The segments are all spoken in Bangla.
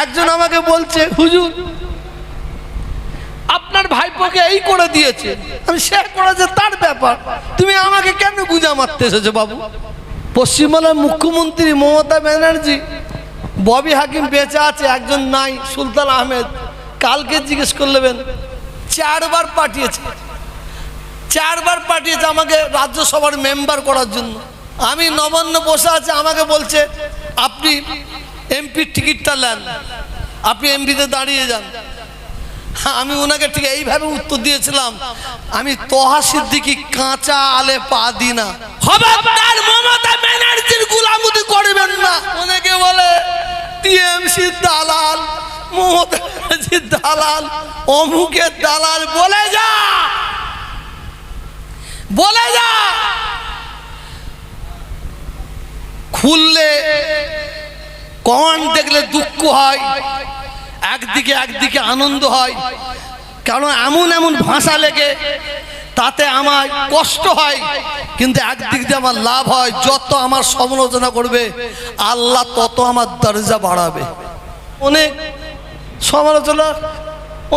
একজন আমাকে বলছে, হুজুর, আপনার ভাইপোকে এই করে দিয়েছে। আমি সে করেছে তার ব্যাপার। তুমি আমাকে কেন গুজা মারতে এসেছ বাবু? পশ্চিমবাংলার মুখ্যমন্ত্রী মমতা ব্যানার্জি, ববি হাকিম বেঁচে আছে, একজন নাই, সুলতান আহমেদ। কালকে জিজ্ঞেস করলেন চারবার পাঠিয়েছে। চারবার পাঠিয়েছে আমাকে রাজ্যসভার মেম্বার করার জন্য। আমি নবান্ন বসে আছে, আমাকে বলছে, আপনি এমপির টিকিটটা নেন। আপনি এমপিতে দাঁড়িয়ে যান। হ্যাঁ, আমি ওনাকে ঠিক এইভাবে উত্তর দিয়েছিলাম। আমি তোহা সিদ্দিকি কাঁচা আলে পা দি না। খবরদার মমতা ব্যানার্জির গুলামুদি করবেন না। অনেকে বলে টিএমসি দালাল মমতা ব্যানার্জির দালাল অমুকের দালাল বলে যা! বলে যা! খুললে কমান্ড দেখলে দুঃখ হয়, একদিকে একদিকে আনন্দ হয়। কারণ এমন এমন ভাষা লেগে, তাতে আমার কষ্ট হয়, কিন্তু একদিক দিয়ে আমার লাভ হয়, যত আমার সমালোচনা করবে, আল্লাহ তত আমার দরজা বাড়াবে। অনেক সমালোচনা,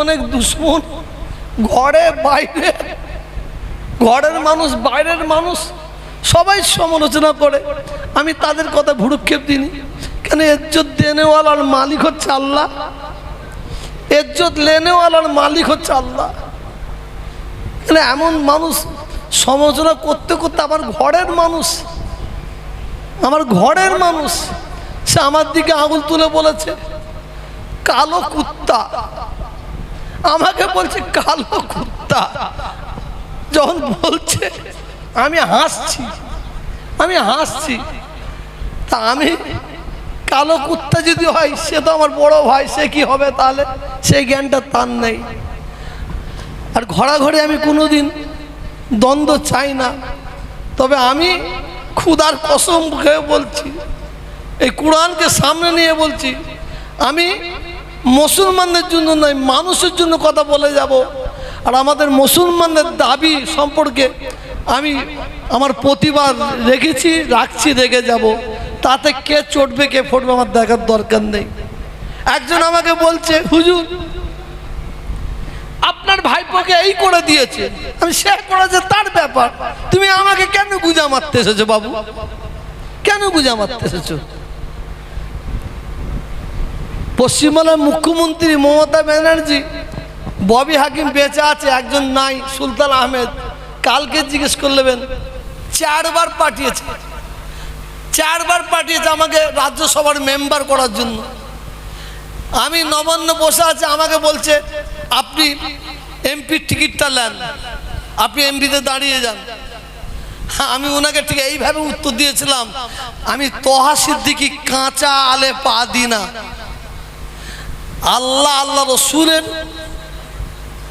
অনেক দুশ্মন, ঘরে বাইরে, ঘরের মানুষ, বাইরের মানুষ, সবাই সমালোচনা করে। আমি তাদের কথা ভুরুক্ষেপ দিইনি। কেন এজ্জত দেনেওয়ালার মালিক হচ্ছে আল্লাহ। এজ্জত লেনেওয়ালার মালিক হচ্ছে আল্লাহ। মানে এমন মানুষ সমালোচনা করতে করতে আমার ঘরের মানুষ, আমার ঘরের মানুষ, সে আমার দিকে আঙুল তুলে বলেছে, কালো কুত্তা। আমাকে বলছে, কালো কুত্তা। যখন বলছে, আমি হাসছি আমি হাসছি। তা আমি কালো কুত্তা যদি হয়, সে তো আমার বড় ভাই, সে কি হবে তাহলে? সেই জ্ঞানটা তার নেই। আর ঘোরাঘরে আমি কোনোদিন দ্বন্দ্ব চাই না। তবে আমি ক্ষুদার কসম খেয়ে বলছি, এই কোরআনকে সামনে নিয়ে বলছি, আমি মুসলমানদের জন্য নয়, মানুষের জন্য কথা বলে যাব। আর আমাদের মুসলমানদের দাবি সম্পর্কে আমি আমার প্রতিবাদ রেখেছি, রাখছি, রেখে যাব। তাতে কে চটবে, কে ফুটবে আমার দেখার দরকার নেই। একজন আমাকে বলছে, হুজুর, আপনার ভাইপোকে এই করে দিয়েছে, আমি সে করেছে তার ব্যাপার। তুমি আমাকে কেন গুজা মারতে এসেছ বাবু? কেন গুজা মারতে এসেছ? পশ্চিমবাংলার মুখ্যমন্ত্রী মমতা ব্যানার্জি, ববি হাকিম বেঁচে আছে, একজন নাই, সুলতান আহমেদ। কালকে জিজ্ঞেস করলেন চারবার পাঠিয়েছে। চারবার পাঠিয়েছে আমাকে রাজ্যসভার মেম্বার করার জন্য। আমি নবান্ন বসে আছে আমাকে বলছে আপনি এমপির টিকিটটা নেন আপনি এমপিতে দাঁড়িয়ে যান। হ্যাঁ, আমি ওনাকে ঠিক এইভাবে উত্তর দিয়েছিলাম আমি তোহা সিদ্দিকি কাঁচা আলে পা দি না। আল্লাহ আল্লাহ রসুলের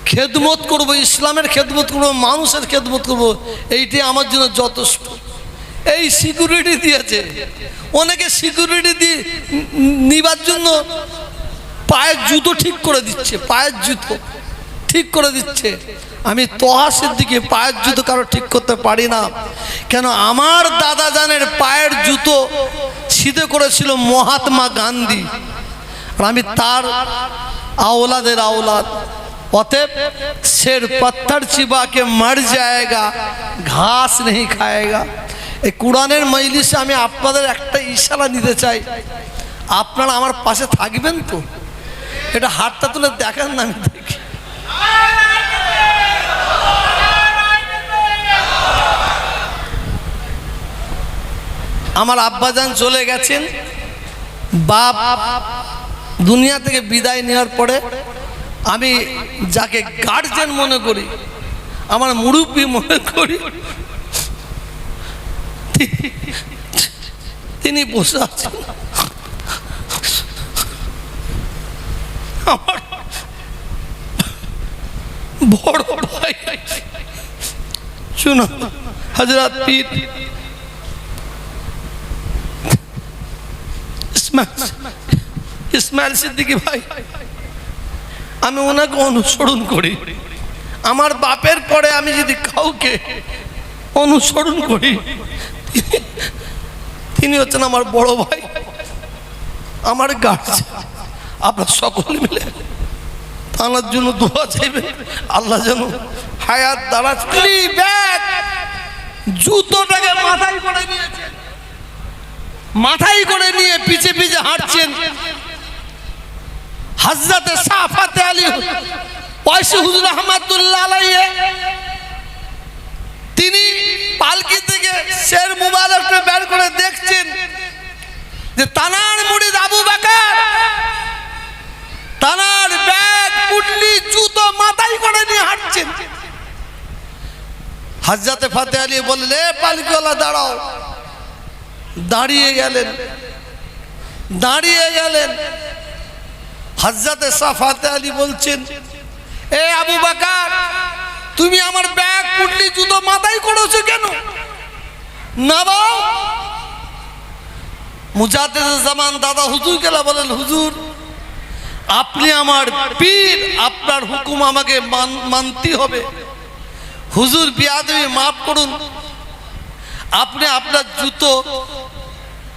খেদমত করব, ইসলামের খেদমত করব, মানুষের খেদমত করব, এইটি আমার জন্য যথেষ্ট। এই সিকিউরিটি দিয়েছে। অনেকে সিকিউরিটি দিয়ে নিবার জন্য পায়ের জুতো ঠিক করে দিচ্ছে, পায়ের জুতো ঠিক করে দিচ্ছে। আমি তহাসের দিকে পায়ের জুতো কারও ঠিক করতে পারি না। কেন আমার দাদা জানের পায়ের জুতো সিধে করেছিল মহাত্মা গান্ধী। আর আমি তার আওলাদের আওলাদ। অতএব শের পাত্তার চিবাকে মার যায়গা, ঘাস নেই খায়গা। এই কোরআনের মজলিসে আমি আপনাদের একটা ইশারা নিতে চাই। আপনারা আমার পাশে থাকবেন তো? এটা হাতটা তুলে দেখেন না আমি দেখি। আমার আব্বাজান চলে গেছেন। বাপ দুনিয়া থেকে বিদায় নেওয়ার পরে আমি যাকে গার্জেন মনে করি, আমার মুরব্বী মনে করি, তিনি বসে আছেন। বড় ভাই শুনো হজরত পীর। ইসমাইল ইসমাইল সিদ্দিকী ভাই আমি ওনাকে অনুসরণ করি। আমার বাপের পরে আমি যদি কাউকে অনুসরণ করি, তিনি হচ্ছেন আমার বড় ভাই, আমার গার্জেন আপনার সকলে মিলে তানার জন্য দোয়া চাইবেন, আল্লাহ যেন হায়াত করি জুতোটাকে মাথায় করে নিয়েছেন। মাথায় করে নিয়ে পিছে পিছে হাঁটছেন। হাজরাতে আলী পয়সা হুজুর আহমদুল্লাহ আলাইয়ে তিনি পালকি থেকে শের মুবারককে বের করে দেখছেন যে তানার মুড়িদ আবু বাকার, তানার ব্যাগ পুটলি জুতো মাথায় করে নিয়ে হাঁটছেন। হাজরাতে ফাতে আলী বললেন, এ পালকিওয়ালা, দাঁড়াও। দাঁড়িয়ে গেলেন। দাঁড়িয়ে গেলেন। হাজরাতে সাফাতে আলী বলছেন এ আবু বাকার, তুমি আমার ব্যাগ পুটলি জুতো মাথায় করেছ কেন? না বাও মুজাদের জামান দাদা হুজুর গেলা বলেন, হুজুর, আপনি আমার পীর, আপনার হুকুম আমাকে মান- মানতে হবে। হুজুর, বিয়াদবি মাফ করুন। আপনি আপনার জুতো,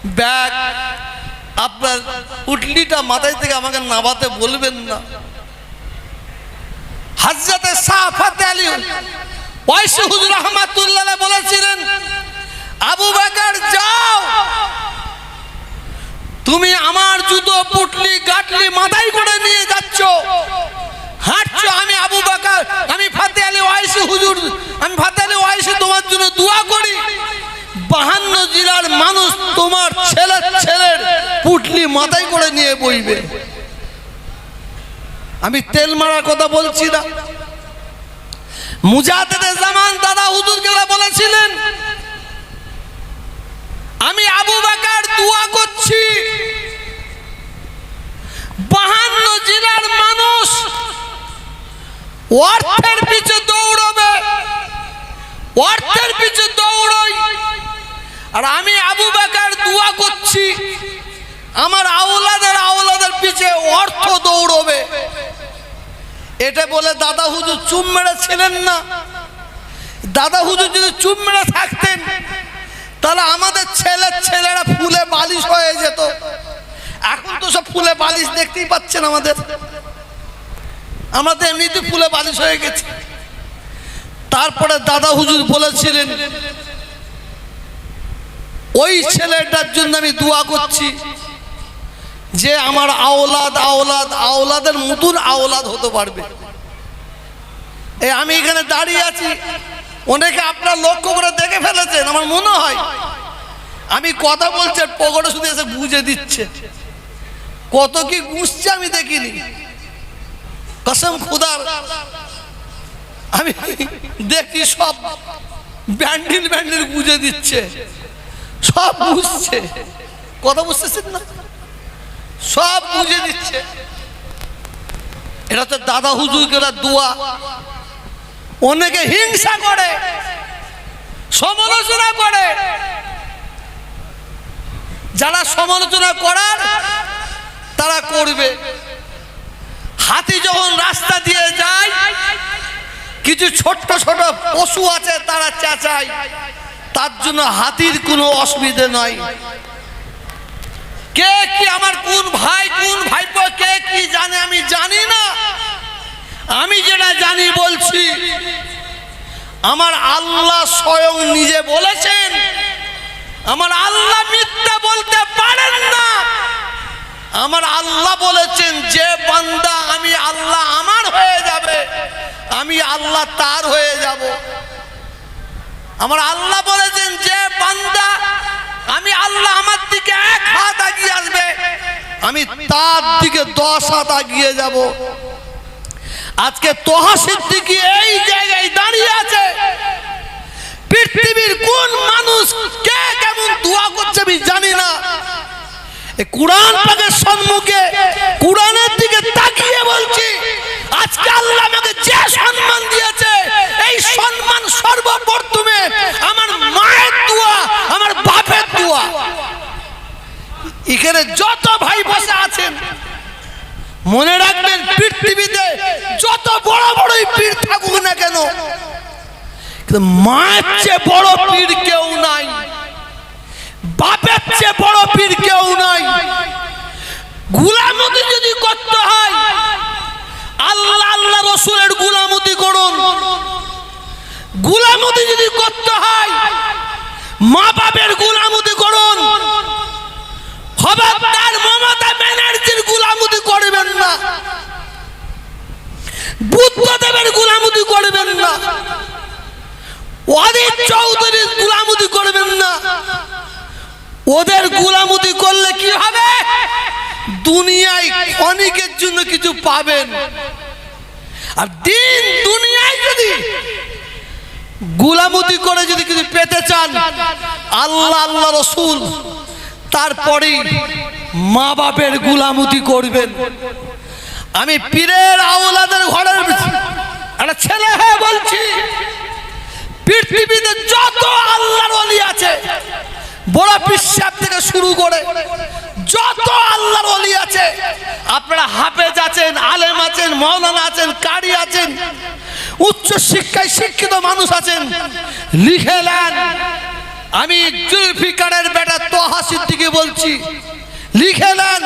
ব্যাগ, আপনার উটলিটা মাথায় থেকে আমাকে নামাতে বলবেন না। হাজরাতে সাফাতে আলী। ওয়াইসি হুজুর রহমাতুল্লাহ বলেছিলেন, আবু বাকার, যাও। তুমি আমার জুতো, পুটলি, গাটলি মাথায় করে নিয়ে যাচ্ছ। হাঁটছো, আমি আবু বাকার, আমি ফাতে আলী ওয়াইসি হুজুর, আমি ফাতে আলী ওয়াইসি তোমার জন্য দোয়া করি। বাহান্ন জেলার মানুষ তোমার ছেলের ছেলের পুটলি মাথায় করে নিয়ে বইবে। আমি তেল মারার কথা বলছি না। মুজাহিদের জামান দাদা হুজুর গেলা বলেছিলেন, আমি আবু বাকার দোয়া করছি। বাহান্ন জেলার মানুষ অর্থের পিছে দৌড়বে, অর্থের পিছে দৌড়ই। আর আমি আবু বাকার দোয়া করছি। আমার আওলাদের আওলাদের পিছে অর্থ দৌড়বে। এটা বলে দাদা হুজুর চুম ছিলেন না। দাদা হুজুর যদি চুপ মেরে থাকতেন, তাহলে আমাদের ছেলের ছেলেরা ফুলে বালিশ হয়ে যেত। এখন তো সব ফুলে বালিশ দেখতেই পাচ্ছেন আমাদের। আমরা তো এমনিতে ফুলে বালিশ হয়ে গেছি। তারপরে দাদা হুজুর বলেছিলেন, ওই ছেলেটার জন্য আমি দোয়া করছি। যে আমার আওলাদ আওলাদ, আওলাদের মতন আওলাদ হতে পারবে। এই আমি এখানে দাঁড়িয়ে আছি। অনেকে আপনার লক্ষ্য করে দেখে ফেলেছেন, আমার মনে হয়। আমি কথা বলছি আর পকেটে শুধু এসে বুঝে দিচ্ছে। কত কি গুছছে আমি দেখিনি। কসম খুদার, আমি দেখি সব ব্যান্ডিল ব্যান্ডিল বুঝে দিচ্ছে। সব বুঝছে। কথা বুঝতেছেন না? সব বুঝে দিচ্ছে। এটা তো দাদা হুজুর গেলা দোয়া। অনেকে হিংসা করে, সমালোচনা করে। যারা সমালোচনা করার, তারা করবে। হাতি যখন রাস্তা দিয়ে যায়, কিছু ছোট্ট ছোট পশু আছে, তারা চেঁচায়। তার জন্য হাতির কোনো অসুবিধে নয়। কে কি আমার কোন ভাই, কোন ভাইপো, কে কি জানে আমি জানি না। আমি যেটা জানি বলছি, আমার আল্লাহ স্বয়ং নিজে বলেছেন, আমার আল্লাহ মিথ্যা বলতে পারেন না। আমার আল্লাহ বলেছেন, যে বান্দা আমি আল্লাহ আমার হয়ে যাবে, আমি আল্লাহ তার হয়ে যাব। আমার আল্লাহ বলেছেন, যে বান্দা আমি আল্লাহ আমার দিকে এক হাত আগিয়ে আসবে। আমি তার দিকে দশ হাত আগিয়ে যাব। আজকে তোহা সিদ্দিকি এই জায়গায় দাঁড়িয়ে আছে। পৃথিবীর কোন মানুষ কে কেমন দোয়া করছে আমি জানি না। কোরআন পাকের সম্মুখে কোরআনের এখানে যত ভাই বসে আছেন, মনে রাখবেন পৃথিবীতে যত বড় বড়ই পীর থাকুক না কেন, কিন্তু মায়ের চেয়ে বড় পীর কেউ নাই, বাপের চেয়ে বড় পীর কেউ নাই। গুলামতি যদি করতে হয়, আল্লাহ আল্লাহ রসুলের গুলামতি করুন। গুলামতি যদি করতে হয় মা বাপের গুলামতি করুন। খবরদার মমতা ব্যানার্জির গুলামতি করবেন না। বুদ্ধদেবের গুলামতি করবেন না। অধীর চৌধুরীর গুলামতি করবেন না। ওদের গুলামতি করলে কি হবে? দুনিয়ায় অনেকের জন্য কিছু পাবেন। আর দিন দুনিয়ায় যদি গুলামতি করে যদি কিছু পেতে চান, আল্লাহ আল্লাহ, রসুল তারপরে মা বাপের গুলামুদি করবেন। আমি পীরের আওলাদের ঘরের একটা ছেলে হয়ে বলছি, পৃথিবীতে যত আল্লাহর অলি আছে, বড় পিসাব থেকে শুরু করে যত আল্লাহর অলি আছে, আপনারা হাফেজ আছেন, আলেম আছেন, মৌলানা আছেন, কারি আছেন, উচ্চ শিক্ষায় শিক্ষিত মানুষ আছেন, লিখে নেন। আমি তোহা সিদ্দিকে বলছি, লিখে নেন,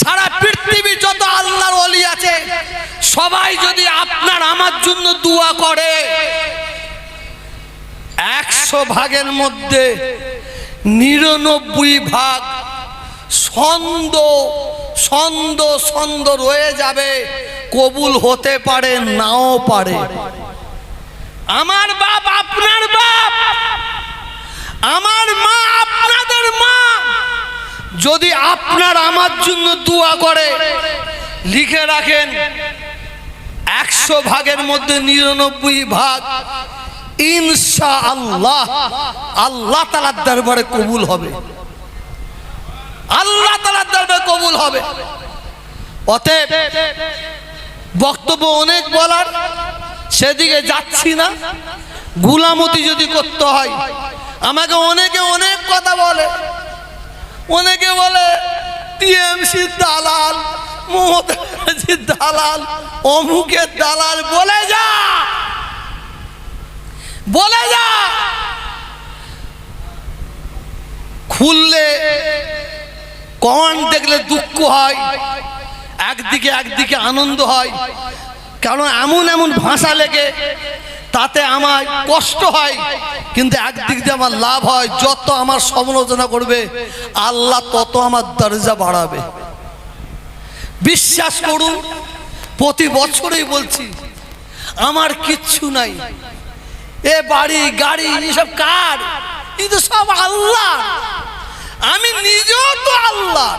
সারা পৃথিবী যত আল্লাহর অলি আছে, সবাই যদি আপনার আমার জন্য দোয়া করে, একশো ভাগের মধ্যে নিরানব্বই ভাগ ছন্দ ছন্দ ছন্দ রয়ে যাবে, কবুল হতে পারে, নাও পারে। আমার বাপ আপনার বাপ। আমার মা আপনাদের মা যদি আপনার আমার জন্য দোয়া করে, লিখে রাখেন, একশো ভাগের মধ্যে নিরানব্বই ভাগ ইনশা আল্লাহ আল্লাহ তালার দরবারে কবুল হবে। আল্লাহ তালার দরবারে কবুল হবে। অতএব বক্তব্য অনেক বলার, সেদিকে যাচ্ছি না। গুলামতি যদি করতে হয় আমাকে অনেকে অনেক কথা বলে। অনেকে বলে, টিএমসি দালাল দালাল, অমুকের দালাল, বলে যা! বলে যা! খুললে কমান দেখলে দুঃখ হয়, একদিকে একদিকে আনন্দ হয়, কারণ এমন এমন ভাষা লেগে তাতে আমার কষ্ট হয়, কিন্তু একদিক দিয়ে আমার লাভ হয়, যত আমার সমালোচনা করবে, আল্লাহ তত আমার দরজা বাড়াবে। বিশ্বাস করুন, প্রতি বছরই বলছি, আমার কিচ্ছু নাই। এ বাড়ি, গাড়ি এসব কার? কিন্তু সব আল্লাহ। আমি নিজেও তো আল্লাহ।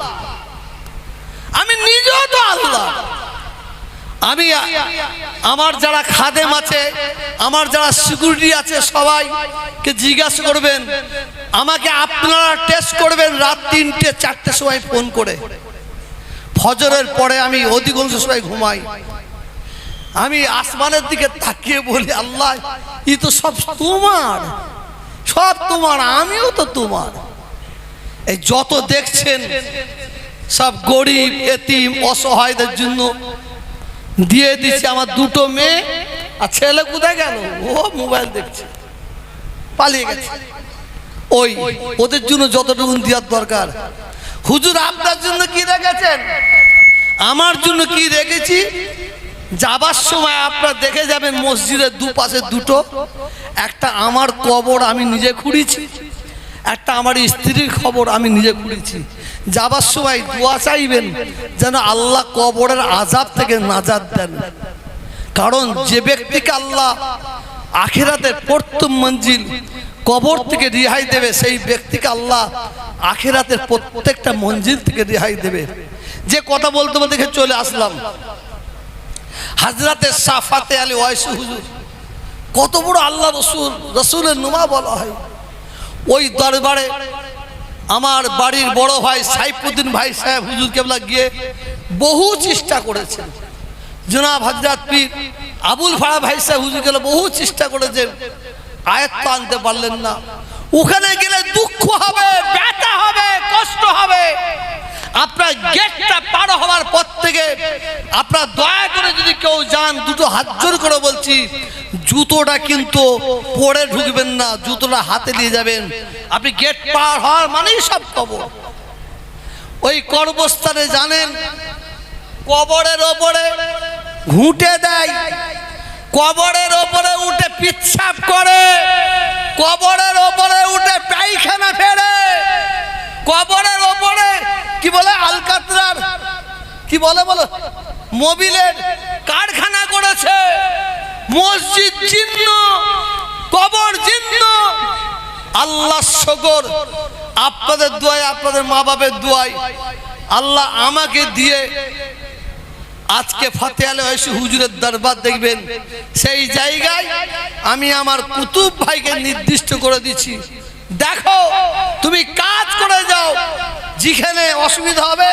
আমি নিজেও তো আল্লাহ। আমি আমার যারা খাদেম আছে, আমার যারা সিকিউরিটি আছে সবাইকে জিজ্ঞাসা করবেন, আমাকে আপনারা টেস্ট করবেন রাত তিনটে, চারটে সময় ফোন করে। ফজরের পরে আমি অধিকাংশ সময় ঘুমাই। আমি আসমানের দিকে তাকিয়ে বলি, আল্লাহ, ই তো সব তোমার সব তোমার, আমিও তো তোমার। এই যত দেখছেন, সব গরিব, এতিম, অসহায়দের জন্য দিয়ে দিচ্ছে আমার দুটো মেয়ে, আর ছেলে কোথায় গেল? ও মোবাইল দেখছে। পালিয়ে গেছে। ওই, ওদের জন্য যতটুকু দেওয়ার দরকার। হুজুর, আপনার জন্য কি রেখেছেন? আমার জন্য কি রেখেছি? যাবার সময় আপনারা দেখে যাবেন মসজিদের দুপাশে দুটো। একটা আমার কবর আমি নিজে খুঁড়িছি, একটা আমার স্ত্রীর খবর আমি নিজে খুঁড়েছি। যাবার সময় দোয়া চাইবেন যেন আল্লাহ কবরের আজাব থেকে নাজাদ দেন। কারণ যে ব্যক্তিকে আল্লাহ আখেরাতের প্রথম মঞ্জিল কবর থেকে রেহাই দেবে, সেই ব্যক্তিকে আল্লাহ আখেরাতের প্রত্যেকটা মঞ্জিল থেকে রেহাই দেবে। যে কথা বলতে বলতে চলে আসলাম। হাজরাতের সাফাতে আলী ওয়াইসু হুজুর, কত বড় আল্লাহ রসুল, রসুলের নুমা বলা হয়। ওই দরবারে আমার বাড়ির বড় ভাই সাইফুদ্দিন ভাই সাহেব হুজুর কেবলা গিয়ে বহু চেষ্টা করেছেন। জনাব হজরত পীর আবুল ফাড়া ভাই সাহেব হুজুর গেলে বহু চেষ্টা করেছেন আয়ত্ত আনতে পারলেন না। ওখানে গেলে দুঃখ হবে, ব্যথা হবে, কষ্ট হবে। আপনার গেটটা পার হওয়ার পর থেকে আপনার দয়া কেউ যান, দুটো হাত জোর করে বলছি, জুতোটা কিন্তু পরে ঢুকবেন না, জুতোটা হাতে নিয়ে যাবেন। আপনি গেট পার হওয়ার মানেই সব কবর ওই কর্মস্থানে জানেন, কবরের ওপরে ঘুঁটে দেয়, কবরের ওপরে উঠে পিচ্ছাপ করে, কবরের ওপরে উঠে পায়খানা ফেরে কবরের ওপরে কি বলে, আলকাতরার, কি বলে বলো? মোবিলের কারখানা করেছে। মসজিদ চিহ্ন, কবর চিহ্ন। আল্লাহ শকর, আপনাদের দোয়ায়, আপনাদের মা বাপের দোয়ায় আল্লাহ আমাকে দিয়ে আজকে ফাতে আলে ওয়াইসি হুজুরের দরবার দেখবেন। সেই জায়গায় আমি আমার কুতুব ভাইকে নির্দিষ্ট করে দিচ্ছি। দেখো, তুমি কাজ করে যাও। যেখানে অসুবিধা হবে,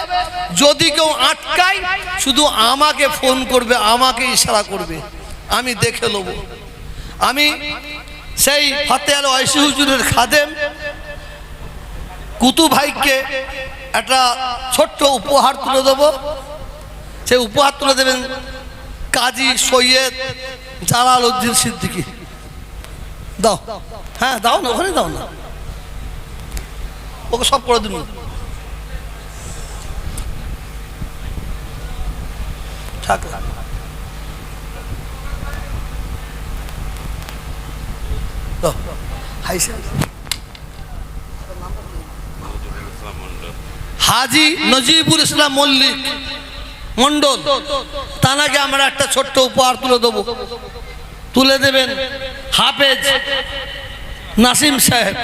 যদি কেউ আটকায়, শুধু আমাকে ফোন করবে, আমাকে ইশারা করবে। আমি দেখে নেব। আমি সেই ফাতে আল ওয়াইসি হুজুরের খাদেম কুতু ভাইকে একটা ছোট্ট উপহার তুলে দেবো। সেই উপহার তুলে দেবেন কাজী সৈয়দ জালাল উদ্দিন সিদ্দিকি। দাও। হ্যাঁ দাও না, ওখানে দাও না। ওকে সব করে দিন। থাক দাও হাই স্যার। হাজি নজিবুল ইসলাম মল্লিক মন্ডল তানাকে আমরা একটা ছোট্ট উপহার তুলে দেবো। তুলে দেবেন হাফেজ নাসিম সাহেব।